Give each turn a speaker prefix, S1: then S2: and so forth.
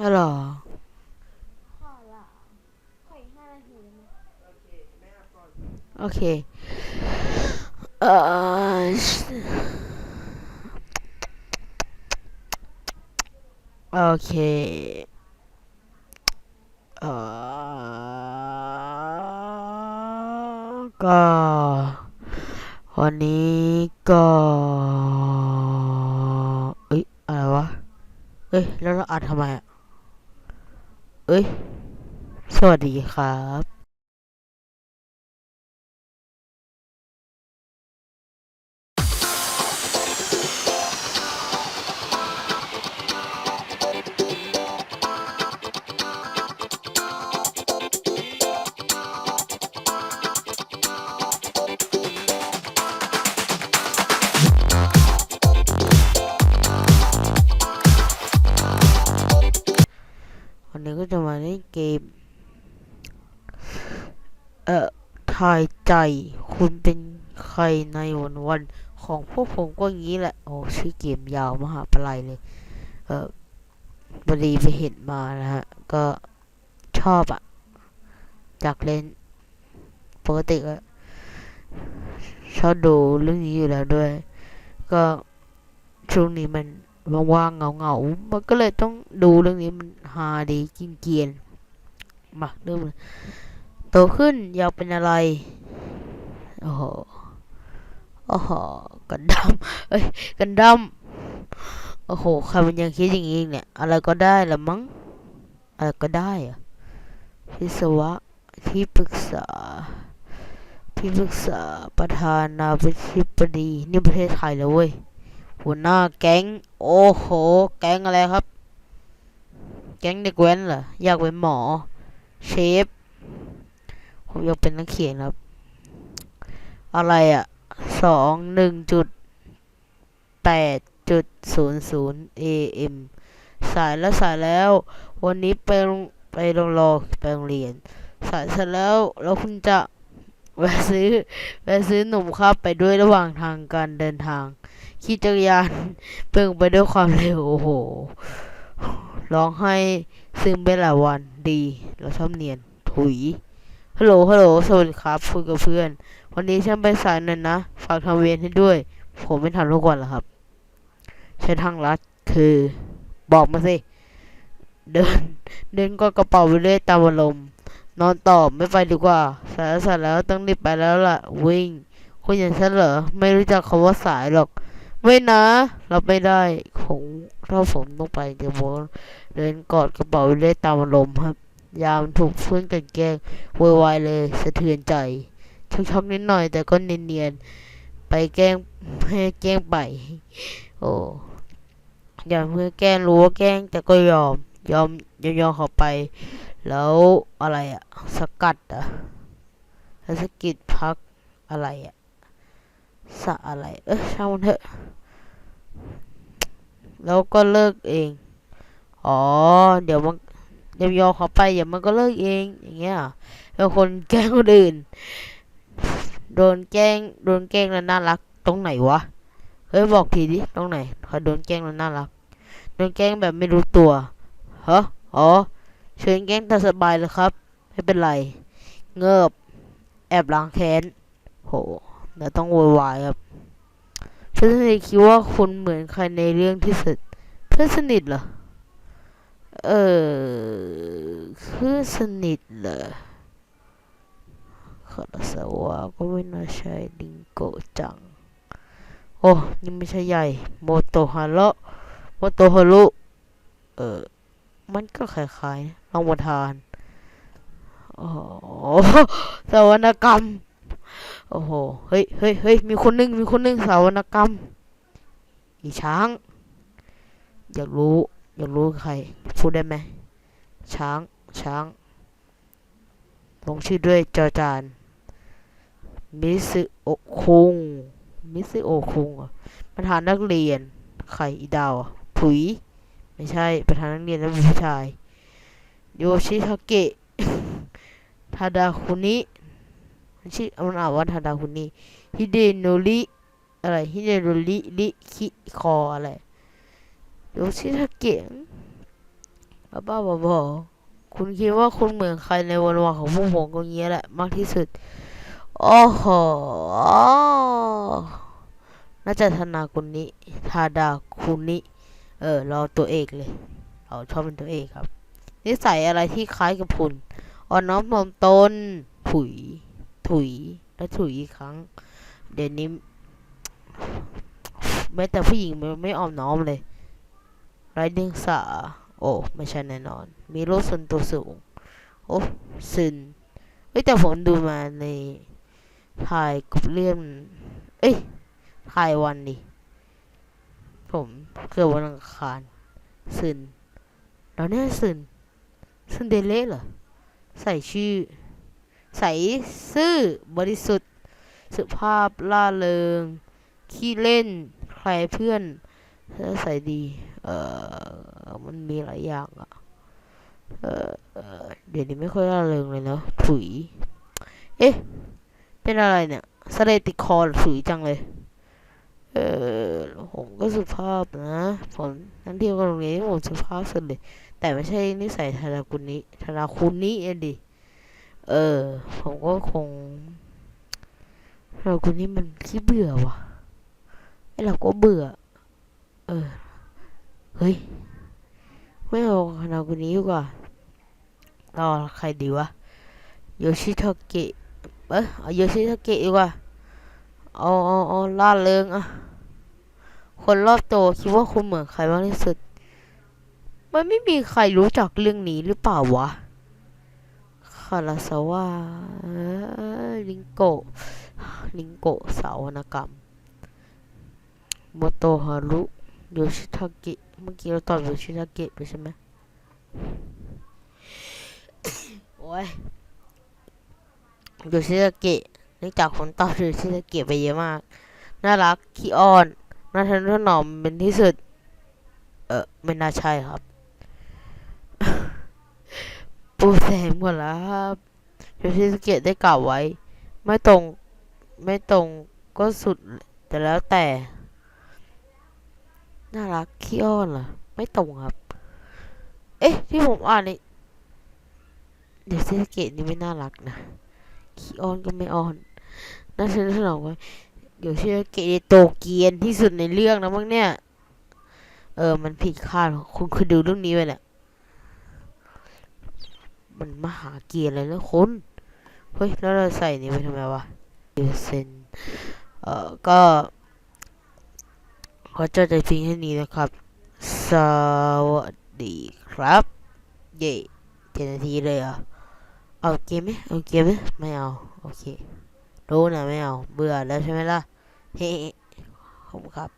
S1: ฮัลโหล
S2: ข้อ
S1: โอเค เออโอเค เออก็ วันนี้ก็เอ้ยอะไรวะ เอ้ย แล้วเราอัดทำไมอะ เอ้ย สวัสดีครับ อ่อทายใจ คุณเป็นใครในวันวันๆของพวกผมก็อย่างนี้แหละ โอ้ชื่อเกมยาวมหาปลายเลย เออพอดีไปเห็นมานะฮะ ก็ชอบอะอยากเล่นปกติก็ชอบดูเรื่องนี้อยู่แล้วด้วย ก็ช่วงนี้มันว่างๆเงาๆมันก็เลยต้องดูเรื่องนี้มันฮาดีกินเกียนมาเริ่มเลย ตขึ้นอยากเป็นอะไร โอ้โห โอ้โห กันดั้มเอ้ย กันดั้มโอ้โห ใครมันยังคิดอย่างนี้เนี่ย อะไรก็ได้ละมั้ง อะไรก็ได้อะวิศวะ ที่ปรึกษา ที่ปรึกษาประธานาธิบดี นี่ประเทศไทยแล้วเว้ย หัวหน้าแก๊ง โอ้โห แก๊งอะไรครับ แก๊งเด็กแว้นเหรอ อยากเป็นหมอ เชฟ ผมอยากเป็นนักเขียนครับ อะไรอะสองหนึ่งจุดแปดจุดศูนย์ศูนย์ AM สายแล้วสายแล้ว วันนี้ไปโรงไปโรงรอไปโรงเรียน สายเสร็จแล้วแล้วคุณจะแวะซื้อแวะซื้อหนุ่มครับไปด้วยระหว่างทางการเดินทางขี่จักรยานเพิ่งไปด้วยความเร็วโอ้โหร้องให้ซึมไปหลายวันดี เราชอบเนียนถุย ฮัลโหล ฮัลโหล สวัสดีครับคุยกับเพื่อน วันนี้ฉันไปสายหน่อยนะ ฝากทำเวรให้ด้วย ผมไม่ทำทุกวันหรอครับ ใช้ทางลัด คือ บอกมาสิ เดิน เดินก็กระเป๋าไปเรื่อยตามอารมณ์นอนต่อไม่ไปดีกว่า สายแล้วสายแล้วต้องรีบไปแล้วล่ะ วิ่งคุณอย่างฉันเหรอ ไม่รู้จักคำว่าสายหรอก ไม่นะ เรับไม่ได้ ผมถ้าผมต้องไปเดี๋ยวผมเดินกอดกระเป๋าไปเรื่อยตามอารมณ์ครับ ยามถูกเพื่อนกันแกล้งโวยวายเลยสะเทือนใจช็อกๆนิดหน่อย แต่ก็เนียนๆไปแกล้งให้แกล้งไป โอ้ยอมเพื่อแกล้งรู้ว่าแกล้งแต่ก็ยอม ยอมยอมยอมเขาไป แล้วอะไรอะสกัดอะแล้วสกิดพักอะไรอะสะอะไร เออช่างมันเถอะ แล้วก็เลิกเอง อ๋อ เดี๋ยวมัน เดี๋ยวยอมเขาไปเดี๋ยวมันก็เลิกเอง อย่างเงี้ยเป็นคนแกล้งคนอื่น โดนแกล้งโดนแกล้งแล้วน่ารัก ตรงไหนวะ เฮ้ยบอกทีดิตรงไหนเขาโดนแกล้งแล้วน่ารัก โดนแกล้งแบบไม่รู้ตัวฮะอ๋อเชิญแกล้งตาสบายเลยครับ ไม่เป็นไร เงิบแอบล้างแค้นโหเดี๋ยวต้องโวยวายครับเพื่อนสนิทคิดว่าคุณเหมือนใครในเรื่องที่สุดเพื่อนสนิทเหรอ เออเพื่อสนิทเหรอคาราซาวะก็ไม่น่าใช่ดิงโกจัง โอ้นี่ไม่ใช่ใหญ่ โมโตฮารุโมโตฮารุเออ มันก็คล้ายๆนะรองประธาน โอ้โหสวรรณกรรม โอ้โห เฮ้ยเฮ้ยเฮ้ยมีคนหนึง มีคนหนึงสวรรณกรรม อีช้าง อยากรู้ อยากรู้ใคร พูดได้ไหม ช้าง ช้าง ลงชื่อด้วยจอจาน มิซึโอคุง มิซึโอคุงประธานนักเรียน ใครอีดาวผุย ไม่ใช่ ประธานนักเรียนแล้วเป็นผู้ชาย โยชิทาเกะ ทาดาคุนิมันชื่อมันอ่านว่าทาดาคุนิ ฮิเดโนริ อะไร ฮิเดโนริริคิคออะไร โยชิทาเกะบ้าๆบอๆคุณคิดว่าคุณเหมือนใครในวันวานของพวกผมก็เงี้ยแหละ มากที่สุด โอ้โห น่าจะธนาคุณนี้ทาดาคุณนี้เออราตัวเอกเลย เราชอบเป็นตัวเอกครับ นิสัยอะไรที่คล้ายกับคุณอ่อนน้อมถ่อมตน ถุย ถุย และถุยอีกครั้ง เดี๋ยวนี้แม้แต่ผู้หญิงมันไม่อ่อมน้อมเลย ไรเดียงสาโอ้ไม่ใช่แน่นอน มีโลส่วนตัวสูง โอ้ซึนเอ้แต่ผมดูมาในถ่ายกับเรื่องเอ้ยถ่ายวันดิผมเกิดวันอังคารซึนแล้วเนี่ยซึนซึนเดเล่เหรอใส่ชื่อ ใส่ซื่อบริสุทธิ์ สุภาพล่าเริงขี้เล่นใครเพื่อน ใส่ดี เออมันมีหลายอย่างอะเออเดี๋ยวนี้ไม่ค่อยร่าเริงเลยเนาะถุย เอ๊ะ เป็นอะไรเนี่ยสเลติคอร์ถุยจังเลย เออผมก็สุภาพนะผมนั่นเที่ยวกับโรงนที่ผมสุภาพสุดเลย แต่ไม่ใช่นิสัยธนาคุณนี้ธนาคุณนี้เองดิ เออ ผมก็คงธนาคุณนี้มันขี้เบื่อว่ะไอเราก็เบื่อ เออ เฮ้ย ไม่เอาธนาคุนี้ดีกว่าเรอใครดีวะ โยชิทาเกะ เอ้ยเอาโยชิทาเกะดีกว่า เอาเอาเอาล่าเริงอะ คนรอบตัวคิดว่าคุณเหมือนใครมากที่สุด มันไม่มีใครรู้จักเรื่องนี้หรือเปล่าวะคาราซาวะลิงโกะลิงโกะสาวนกรรมโมโตฮารุ ยูชิทาเกะเมื่อกี้เราตอบโยชิทาเกะไปใช่ไหมโอ้ยโยชิทาเกะเนื่องจากผมตอบโยชิทาเกะไปเยอะมาก น่ารักขี้อ้อนน่าทะนุถนอมเป็นที่สุด เออไม่น่าใช่ครับ ปูแสงหมดแล้วครับโยชิสเกะได้กล่าวไว้ ไม่ตรง ไม่ตรงก็สุดแต่แล้วแต่ น่ารักขี้อ้อนเหรอ ไม่ตรงครับ เอ๊ะ ที่ผมอ่านนี่เดี๋ยวเซสเกตนี่ไม่น่ารักนะขี้อ้อนก็ไม่อ้อน น่าทะนุถนอมไว้เดี๋ยวเชื่อเกเรโตเกียนที่สุดในเรื่องนะมั้งเนี่ย เออ มันผิดคาดคุณเคยดูเรื่องนี้ไปแหละมันมหาเกียรติเลยนะคุณเฮ้ย แล้วเราใส่นี่ไปทำไมวะเดเซนเอ่อ ก็ ขอจบใจเพียงแค่นี้นะครับ สวัสดีครับ เย่เจ็ดนาทีเลยอะเอาเกมไหมเอาเกมไหมไม่เอา โอเครู้นะไม่เอา เบื่อแล้วใช่ไหมล่ะ เฮ้ขอบคุณครับ